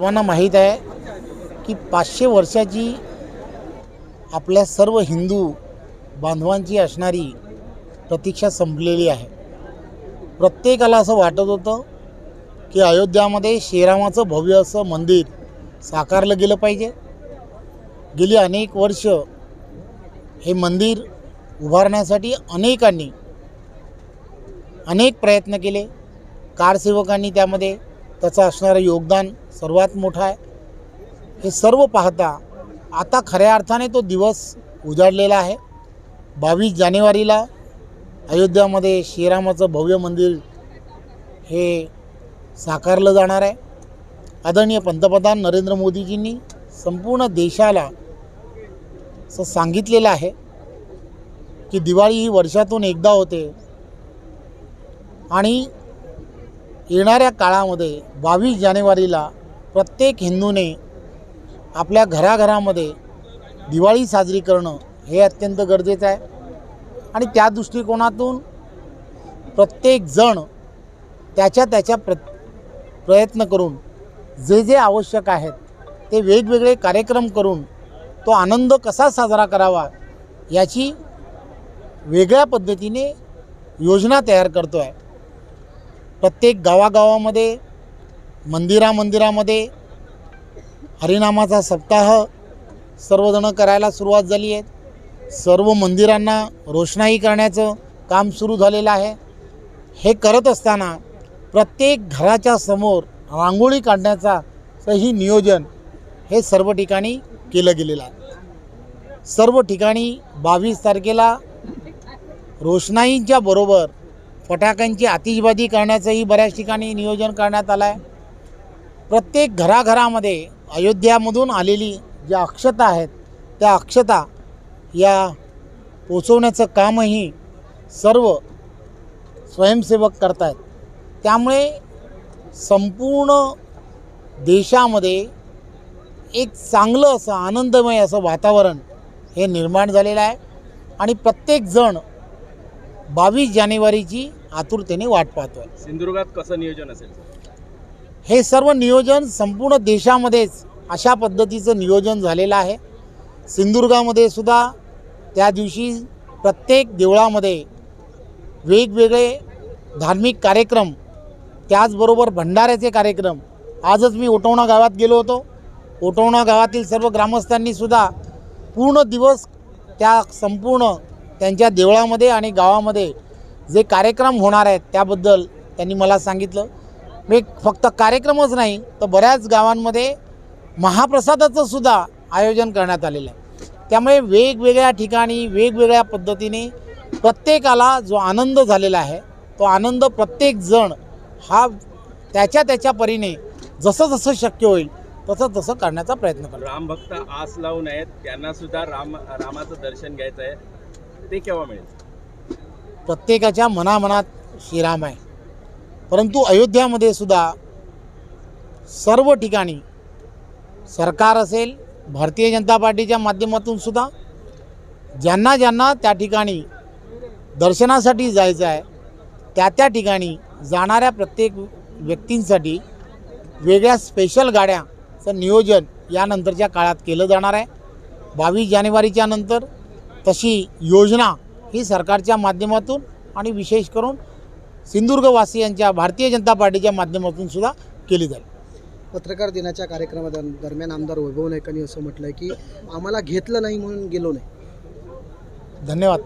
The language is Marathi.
सर्वांना माहीत आहे की पाचशे वर्षाची आपल्या सर्व हिंदू बांधवांची असणारी प्रतीक्षा संपलेली आहे. प्रत्येकाला असं वाटत होतं की अयोध्यामध्ये श्रीरामाचं भव्य असं मंदिर साकारलं गेलं पाहिजे. गेली अनेक वर्ष हे मंदिर उभारण्यासाठी अनेकांनी अनेक प्रयत्न केले. कारसेवकांनी त्यामध्ये त्याचं असणारं योगदान सर्वात मोठं आहे. हे सर्व पाहता आता खऱ्या अर्थाने तो दिवस उजाडलेला आहे. बावीस जानेवारीला अयोध्यामध्ये श्रीरामाचं भव्य मंदिर हे साकारलं जाणार आहे. आदरणीय पंतप्रधान नरेंद्र मोदीजींनी संपूर्ण देशाला असं सांगितलेलं आहे की दिवाळी ही वर्षातून एकदा होते आणि येणाऱ्या काळामध्ये बावीस जानेवारीला प्रत्येक हिंदूने आपल्या घराघरामध्ये दिवाळी साजरी करणं हे अत्यंत गरजेचं आहे. आणि त्या दृष्टिकोनातून प्रत्येकजण त्याच्या त्याच्या प्र प्रयत्न करून जे जे आवश्यक आहेत ते वेगवेगळे कार्यक्रम करून तो आनंद कसा साजरा करावा याची वेगळ्या पद्धतीने योजना तयार करतो आहे प्रत्येक गावागावामध्ये मंदिरामंदिरामध्ये हरिनामाचा सप्ताह सर्वजणं करायला सुरुवात झाली आहे. सर्व मंदिरांना रोषणाई करण्याचं काम सुरू झालेलं आहे. हे करत असताना प्रत्येक घराच्या समोर रांगोळी काढण्याचाही नियोजन हे सर्व ठिकाणी केलं गेलेलं आहे. सर्व ठिकाणी बावीस तारखेला रोषणाईंच्या बरोबर फटाक्यांची आतिषबाजी करण्याचंही बऱ्याच ठिकाणी नियोजन करण्यात आलं आहे प्रत्येक घराघरामध्ये अयोध्यामधून आलेली ज्या अक्षता आहेत त्या अक्षता या पोचवण्याचं कामही सर्व स्वयंसेवक करत आहेत त्यामुळे संपूर्ण देशामध्ये एक चांगलं असं आनंदमय असं वातावरण हे निर्माण झालेलं आहे. आणि प्रत्येकजण बावीस जानेवारीची आतुरतेने वाट पाहतो आहे सिंधुदुर्गात कसं नियोजन असेल? हे सर्व नियोजन संपूर्ण देशामध्येच अशा पद्धतीचं नियोजन झालेलं आहे. सिंधुदुर्गामध्ये सुद्धा त्या दिवशी प्रत्येक देवळामध्ये वेगवेगळे धार्मिक कार्यक्रम त्याचबरोबर भंडाऱ्याचे कार्यक्रम. आजच मी ओटवणा गावात गेलो होतो. ओटवणा गावातील सर्व ग्रामस्थांनी सुद्धा पूर्ण दिवस त्या संपूर्ण त्यांच्या देवळामध्ये आणि गावामध्ये जे कार्यक्रम होणार आहेत त्याबद्दल त्यांनी मला सांगितलं. मी फक्त कार्यक्रमच नाही तर बऱ्याच गावांमध्ये महाप्रसादाचं सुद्धा आयोजन करण्यात आलेलं आहे. त्यामुळे वेगवेगळ्या ठिकाणी वेगवेगळ्या पद्धतीने प्रत्येकाला जो आनंद झालेला आहे तो आनंद प्रत्येकजण हा त्याच्या त्याच्या परीने जसं जसं शक्य होईल तसं तसं करण्याचा प्रयत्न करतो. राम भक्त आस लावून आहेत त्यांना सुद्धा राम रामाचं दर्शन घ्यायचं आहे ते केव्हा मिळेल? प्रत्येकाच्या मनामनात श्रीराम आहे. परंतु अयोध्यामध्ये सुद्धा सर्व ठिकाणी सरकार असेल भारतीय जनता पार्टीच्या माध्यमातून सुद्धा ज्यांना ज्यांना त्या ठिकाणी दर्शनासाठी जायचं आहे त्या त्या ठिकाणी जाणाऱ्या प्रत्येक व्यक्तींसाठी वेगळ्या स्पेशल गाड्याचं नियोजन यानंतरच्या काळात केलं जाणार आहे. बावीस जानेवारीच्या नंतर तशी योजना ही सरकारच्या माध्यमातून आणि विशेष करून सिंधुदुर्गवासियांच्या भारतीय जनता पार्टीच्या माध्यमातून सुद्धा केली जाईल. पत्रकार दिनाच्या कार्यक्रमादर- दरम्यान आमदार वैभव नाईकांनी असं म्हटलंय की आम्हाला घेतलं नाही म्हणून गेलो नाही. धन्यवाद.